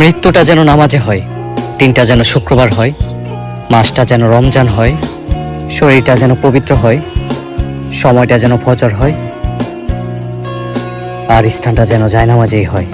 মৃত্যুটা যেন নামাজে হয়, দিনটা যেন শুক্রবার হয়, মাসটা যেন রমজান হয়, শরীরটা যেন পবিত্র হয়, সময়টা যেন ফজর হয়, আর স্থানটা যেন জায়নামাজেই হয়।